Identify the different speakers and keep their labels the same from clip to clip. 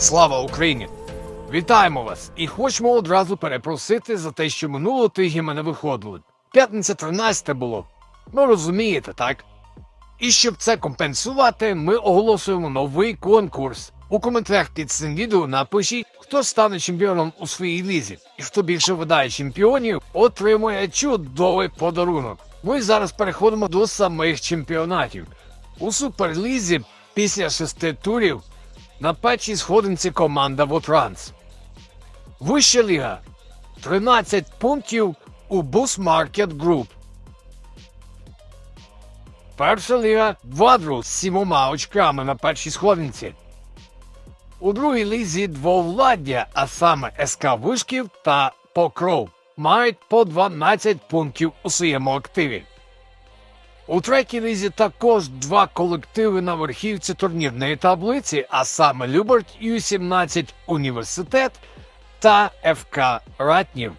Speaker 1: Слава Україні! Вітаємо вас і хочемо одразу перепросити за те, що минулого тижня ми не виходили. П'ятниця 13 було. Ну розумієте, так? І щоб це компенсувати, ми оголосуємо новий конкурс. У коментарях під цим відео напишіть, хто стане чемпіоном у своїй лізі. І хто більше видає чемпіонів, отримує чудовий подарунок. Ми Ну зараз переходимо до самих чемпіонатів. У суперлізі після шести турів на першій сходинці команда Вотранс. Вища ліга 13 пунктів у Bus Market Group. Перша ліга Вадру з сімома очками на першій сходинці. У другій лізі двовладдя, а саме СК Вишків та Покров, мають по 12 пунктів у своєму активі. У третій лізі також два колективи на верхівці турнірної таблиці, а саме Люберт Ю-17 Університет та ФК Ратнів.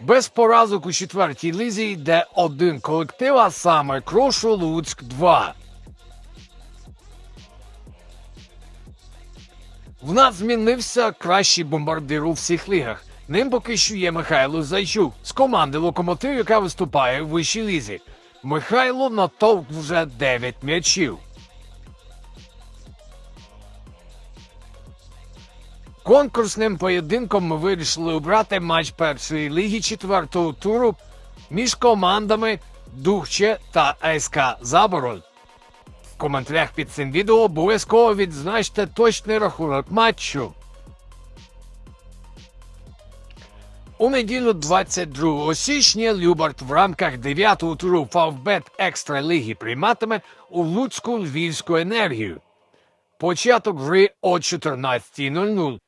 Speaker 1: Без поразок у четвертій лізі йде один колектив, а саме Крошу Луцьк 2. В нас змінився кращий бомбардир у всіх лігах. Ним поки що є Михайло Зайчук з команди Локомотив, яка виступає в вищій лізі. Михайло натовк вже 9 м'ячів. Конкурсним поєдинком ми вирішили обрати матч першої ліги четвертого туру між командами Духче та СК Забороль. В коментарях під цим відео обов'язково відзначте точний рахунок матчу. У неділю 22 січня Любарт в рамках 9-го туру Фавбет Екстра Ліги прийматиме у Луцьку Львівську енергію. Початок гри о 14.00.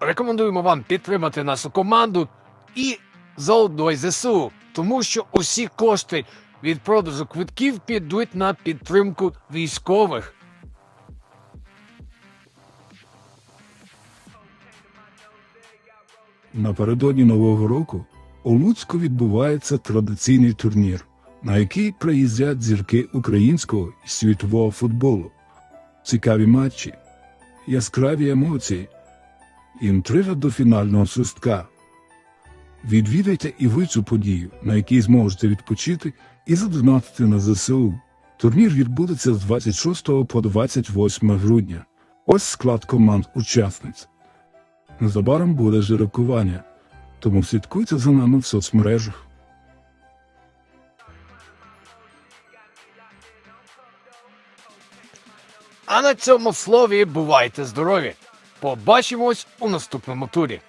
Speaker 1: Рекомендуємо вам підтримати нашу команду і заодно ЗСУ, тому що усі кошти від продажу квитків підуть на підтримку військових.
Speaker 2: Напередодні Нового року у Луцьку відбувається традиційний турнір, на який приїздять зірки українського і світового футболу. Цікаві матчі, яскраві емоції, інтрига до фінального свистка. Відвідайте і ви цю подію, на якій зможете відпочити і задонатити на ЗСУ. Турнір відбудеться з 26 по 28 грудня. Ось склад команд учасниць. Незабаром буде жирокування, тому слідкуйте за нами в соцмережах.
Speaker 1: А на цьому слові бувайте здорові! Побачимось у наступному турі.